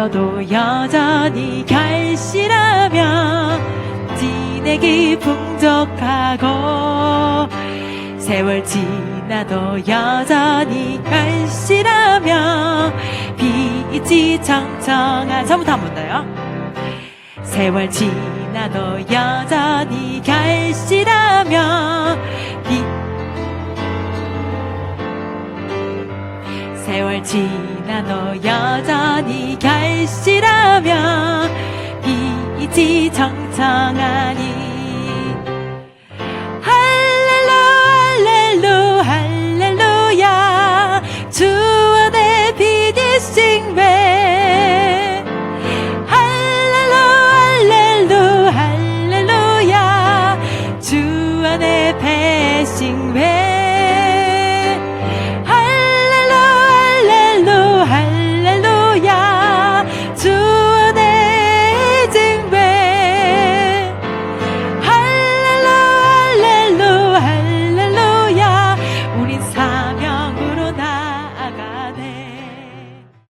너도 여전히 결실하며 진액이 풍족하고 세월 지나도 여전히 결실하며 빛이 청청한 처음부터 한번 더요. 세월 지나도 여전히 결실하며 빛 세월 지나도 여전히 결 실하며 빛이 청청하니. 할렐루 할렐루 할렐루야. 주 안에 빛이신 왜 할렐루 할렐루 할렐루야. 주 안에 배신 왜